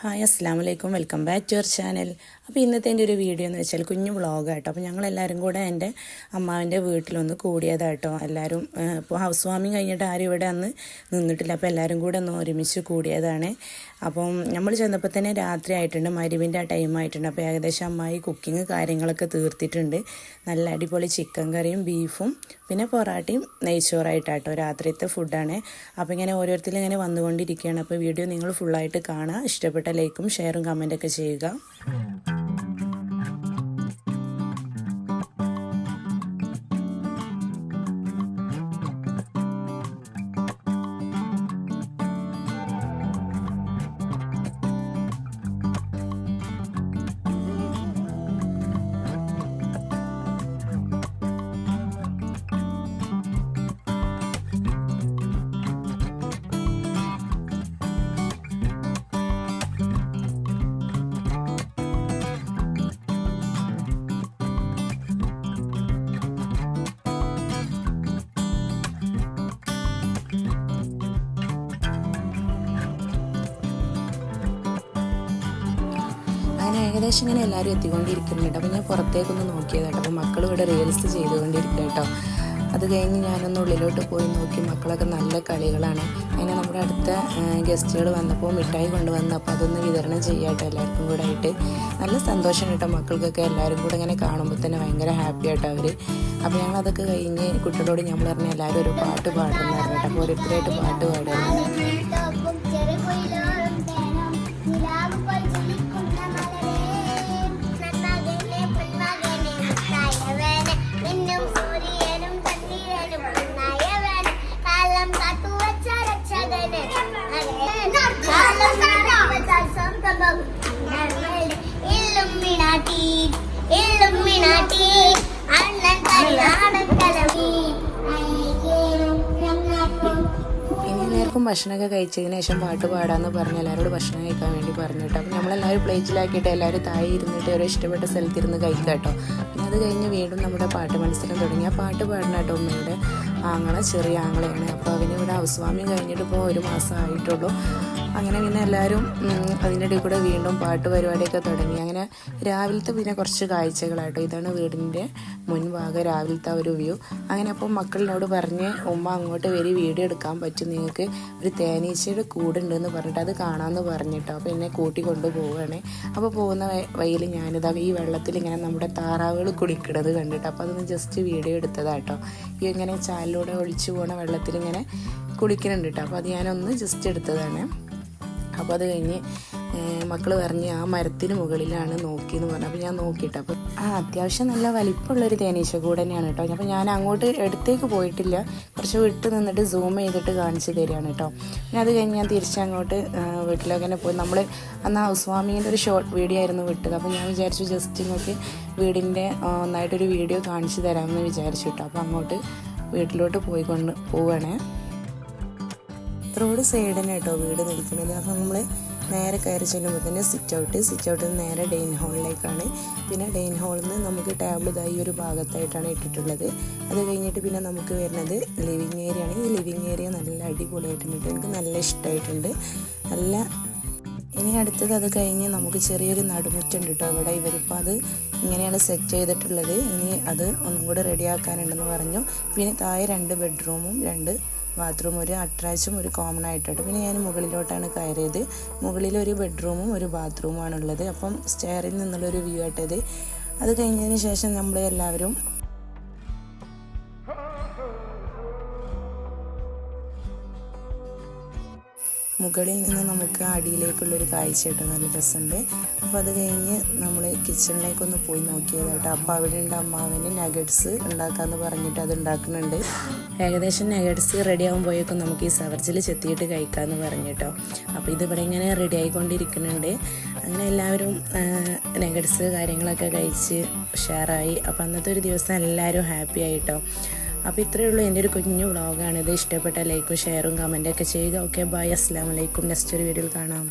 Hi അസ്സാം വലൈക്കും welcome back to your channel. അപ്പോൾ ഇന്നത്തെ എന്റെ ഒരു വീഡിയോ എന്ന് വെച്ചാൽ കുഞ്ഞു വ്ളോഗാട്ടോ അപ്പോൾ ഞങ്ങളെല്ലാവരും കൂടെ എന്റെ അമ്മാവിന്റെ വീട്ടിലൊന്ന് കൂടിയതാട്ടോ. എല്ലാവരും ഇപ്പോൾ ഹൗസ് വാമിങ് കഴിഞ്ഞിട്ട് ആരും ഇവിടെ അന്ന് നിന്നിട്ടില്ല. അപ്പോൾ എല്ലാവരും കൂടെ ഒന്ന് ഒരുമിച്ച് കൂടിയതാണ്. അപ്പം നമ്മൾ ചെന്നപ്പോൾ തന്നെ രാത്രി ആയിട്ടുണ്ട് മരുവിന്റെ ആ ടൈം ആയിട്ടുണ്ട്. അപ്പോൾ ഏകദേശം അമ്മായി കുക്കിങ് കാര്യങ്ങളൊക്കെ തീർത്തിട്ടുണ്ട്. നല്ല അടിപൊളി ചിക്കൻ കറിയും ബീഫും പിന്നെ പൊറാട്ടയും നെയ്ച്ചോറായിട്ടാട്ടോ രാത്രിയത്തെ ഫുഡാണ് അപ്പോൾ ഇങ്ങനെ ഓരോരുത്തരും ഇങ്ങനെ വന്നുകൊണ്ടിരിക്കുകയാണ്. അപ്പോൾ വീഡിയോ നിങ്ങൾ ഫുള്ളായിട്ട് കാണാം ഇഷ്ടപ്പെട്ട ലൈക്കും ഷെയറും കമന്റൊക്കെ ചെയ്യുക. ഏകദേശം ഇങ്ങനെ എല്ലാവരും എത്തിക്കൊണ്ടിരിക്കുന്നുണ്ട്. അപ്പോൾ ഞാൻ പുറത്തേക്കൊന്ന് നോക്കിയതാട്ടോ അപ്പോൾ മക്കൾ ഇവിടെ റീൽസ് ചെയ്തുകൊണ്ടിരിക്കുക കേട്ടോ. അത് കഴിഞ്ഞ് ഞാനൊന്ന് ഉള്ളിലോട്ട് പോയി നോക്കി. മക്കളൊക്കെ നല്ല കളികളാണ്. അങ്ങനെ നമ്മുടെ അടുത്ത ഗസ്റ്റുകൾ വന്നപ്പോൾ മിഠായി കൊണ്ടുവന്നു അപ്പോൾ അതൊന്ന് വിതരണം ചെയ്യാട്ടോ എല്ലാവർക്കും കൂടെ ആയിട്ട്. നല്ല സന്തോഷം കേട്ടോ മക്കൾക്കൊക്കെ എല്ലാവരും കൂടെ ഇങ്ങനെ കാണുമ്പോൾ തന്നെ ഭയങ്കര ഹാപ്പി ആയിട്ടോ അവർ അപ്പോൾ ഞങ്ങൾ അതൊക്കെ കഴിഞ്ഞ് കുട്ടികളോട് നമ്മൾ പറഞ്ഞ എല്ലാവരും ഒരു പാട്ട് പാടുന്നതായിരുന്നു കേട്ടോ. അപ്പോൾ ഓരോരുത്തരായിട്ട് പാട്ട് പാടുന്നു ഭക്ഷണമൊക്കെ കഴിച്ചതിന് ശേഷം പാട്ട് പാടാന്ന് പറഞ്ഞ് എല്ലാവരോട് ഭക്ഷണം കഴിക്കാൻ വേണ്ടി പറഞ്ഞു കേട്ടോ. അപ്പം നമ്മളെല്ലാവരും പ്ലേറ്റിലാക്കിയിട്ട് എല്ലാവരും താഴെ ഇരുന്നിട്ട് ഓരോ ഇഷ്ടപ്പെട്ട സ്ഥലത്തിരുന്ന് കഴിക്കുക കേട്ടോ. പിന്നെ അത് കഴിഞ്ഞ് വീണ്ടും നമ്മുടെ പാട്ട് മത്സരം തുടങ്ങി. ആ പാട്ട് പാടണ കേട്ടോ ഉമ്മയുടെ ആങ്ങളെ ചെറിയ ആങ്ങളെയാണ്. അപ്പോൾ അവനിവിടെ ഹൗസ് കഴിഞ്ഞിട്ട് ഇപ്പോൾ ഒരു മാസം ആയിട്ടുള്ളൂ. അങ്ങനെ പിന്നെ എല്ലാവരും അതിന്റെ ഇടയിൽ കൂടെ വീണ്ടും പാട്ട് പരിപാടിയൊക്കെ തുടങ്ങി. അങ്ങനെ രാവിലത്തെ പിന്നെ കുറച്ച് കാഴ്ചകളാട്ടോ. ഇതാണ് വീടിന്റെ മുൻഭാഗം രാവിലത്തെ ഒരു വ്യൂ. അങ്ങനെ അപ്പോൾ മക്കളിനോട് പറഞ്ഞ് ഉമ്മ അങ്ങോട്ട് വരി വീഡിയോ എടുക്കാൻ പറ്റും. നിങ്ങൾക്ക് ഒരു തേനീച്ചയുടെ കൂടുണ്ടെന്ന് പറഞ്ഞിട്ട് അത് കാണാമെന്ന് പറഞ്ഞിട്ടോ. അപ്പോൾ എന്നെ കൂട്ടി കൊണ്ടുപോവുകയാണ്. അപ്പോൾ പോകുന്ന വഴിയിൽ ഞാനിതാ ഈ വെള്ളത്തിൽ ഇങ്ങനെ നമ്മുടെ താറാവുകൾ കുടിക്കണത് കണ്ടിട്ട്. അപ്പോൾ അതൊന്ന് ജസ്റ്റ് വീഡിയോ എടുത്തതാട്ടോ. ഈ ഇങ്ങനെ ചാലിലൂടെ ഒളിച്ചു പോണ വെള്ളത്തിൽ ഇങ്ങനെ കുളിക്കുന്നുണ്ട് കേട്ടോ അപ്പോൾ അത് ഞാനൊന്ന് ജസ്റ്റ് എടുത്തതാണ്. അപ്പോൾ അത് കഴിഞ്ഞ് മക്കൾ പറഞ്ഞ് ആ മരത്തിന് മുകളിലാണ് നോക്കിയെന്ന് പറഞ്ഞു. അപ്പോൾ ഞാൻ നോക്കിയിട്ട് അപ്പോൾ ആ അത്യാവശ്യം നല്ല വലിപ്പമുള്ളൊരു തേനീച്ച കൂടെ തന്നെയാണ് കേട്ടോ. അപ്പോൾ ഞാൻ അങ്ങോട്ട് എടുത്തേക്ക് പോയിട്ടില്ല. കുറച്ച് വിട്ട് നിന്നിട്ട് സൂം ചെയ്തിട്ട് കാണിച്ചു തരികയാണ് കേട്ടോ. പിന്നെ അത് കഴിഞ്ഞ് ഞാൻ തിരിച്ചങ്ങോട്ട് വീട്ടിലൊക്കെ തന്നെ പോയി. നമ്മൾ അന്ന് ഹൗസ് വാമിങ്ങിന്റെ ഒരു ഷോർട്ട് വീഡിയോ ആയിരുന്നു വിട്ടത്. അപ്പോൾ ഞാൻ വിചാരിച്ചു ജസ്റ്റ് ഇങ്ങോട്ട് വീടിന്റെ ഒന്നായിട്ടൊരു വീഡിയോ കാണിച്ചു തരാമെന്ന് വിചാരിച്ചു കേട്ടോ. അപ്പോൾ അങ്ങോട്ട് വീട്ടിലോട്ട് പോയിക്കൊണ്ട് പോവുകയാണേ റോഡ് സൈഡ് തന്നെ കേട്ടോ വീട് നിൽക്കുന്നത്. അപ്പം നമ്മൾ നേരെ കയറി ചെല്ലുമ്പോൾ തന്നെ സിറ്റ് ഔട്ട് സിറ്റ് ഔട്ടിൽ നിന്ന് നേരെ ഡെയിൻ ഹാളിലേക്കാണ് പിന്നെ ഡെയിൻ ഹാളിൽ നിന്ന് നമുക്ക് ടേബിൾ ഇതായി ഒരു ഭാഗത്തായിട്ടാണ് ഇട്ടിട്ടുള്ളത്. അത് കഴിഞ്ഞിട്ട് പിന്നെ നമുക്ക് വരുന്നത് ലിവിങ് ഏരിയ ആണ്. ഈ ലിവിങ് ഏരിയ നല്ല അടിപൊളിയായിട്ടുണ്ട് എനിക്ക് നല്ല ഇഷ്ടമായിട്ടുണ്ട് നല്ല ഇനി അടുത്തത് അത് കഴിഞ്ഞ് നമുക്ക് ചെറിയൊരു നടുമുറ്റുണ്ട് കേട്ടോ ഇവിടെ ഇവരിപ്പോൾ അത് ഇങ്ങനെയാണ് സെറ്റ് ചെയ്തിട്ടുള്ളത്. ഇനി അത് ഒന്നും കൂടെ റെഡിയാക്കാനുണ്ടെന്ന് പറഞ്ഞു. പിന്നെ താഴെ രണ്ട് ബെഡ്റൂമും രണ്ട് ബാത്റൂം ഒരു അട്രാച്ചും ഒരു കോമൺ ആയിട്ടുണ്ട്. പിന്നെ ഞാൻ മുകളിലോട്ടാണ് കയറിയത്. മുകളിൽ ഒരു ബെഡ്റൂമും ഒരു ബാത്റൂമാണുള്ളത് അപ്പം സ്റ്റെയറിൽ നിന്നുള്ളൊരു വ്യൂ ആയിട്ടത്. അത് കഴിഞ്ഞതിന് ശേഷം നമ്മൾ എല്ലാവരും മുകളിൽ നിന്ന് നമുക്ക് അടിയിലേക്കുള്ളൊരു കാഴ്ച കിട്ടും നല്ല രസമുണ്ട്. അപ്പോൾ അത് കഴിഞ്ഞ് നമ്മൾ കിച്ചണിലേക്കൊന്ന് പോയി നോക്കിയത് കേട്ടോ. അപ്പോൾ അവിടെ ഉണ്ട് അമ്മാവന് നഗറ്റ്സ് ഉണ്ടാക്കാമെന്ന് പറഞ്ഞിട്ട് അത് ഉണ്ടാക്കുന്നുണ്ട്. ഏകദേശം നഗറ്റ്സ് റെഡി ആകുമ്പോഴേക്കും നമുക്ക് ഈ സവർജിൽ ചെത്തിയിട്ട് കഴിക്കാമെന്ന് പറഞ്ഞു കേട്ടോ. അപ്പോൾ ഇതിവിടെ ഇങ്ങനെ റെഡി ആയിക്കൊണ്ടിരിക്കുന്നുണ്ട്. അങ്ങനെ എല്ലാവരും നഗറ്റ്സ് കാര്യങ്ങളൊക്കെ കഴിച്ച് ഷെയറായി അപ്പോൾ അന്നത്തെ ഒരു ദിവസം എല്ലാവരും ഹാപ്പി ആയിട്ടോ അപ്പോൾ ഇത്രയേ ഉള്ളൂ എന്റെ ഒരു കുഞ്ഞു വ്ളോഗാണ്. ഇത് ഇഷ്ടപ്പെട്ട ലൈക്കും ഷെയറും കമന്റൊക്കെ ചെയ്യുക. Okay bye. അസ്സാം വലൈക്കും നെക്സ്റ്റ് ഒരു വീഡിയോയിൽ കാണാം.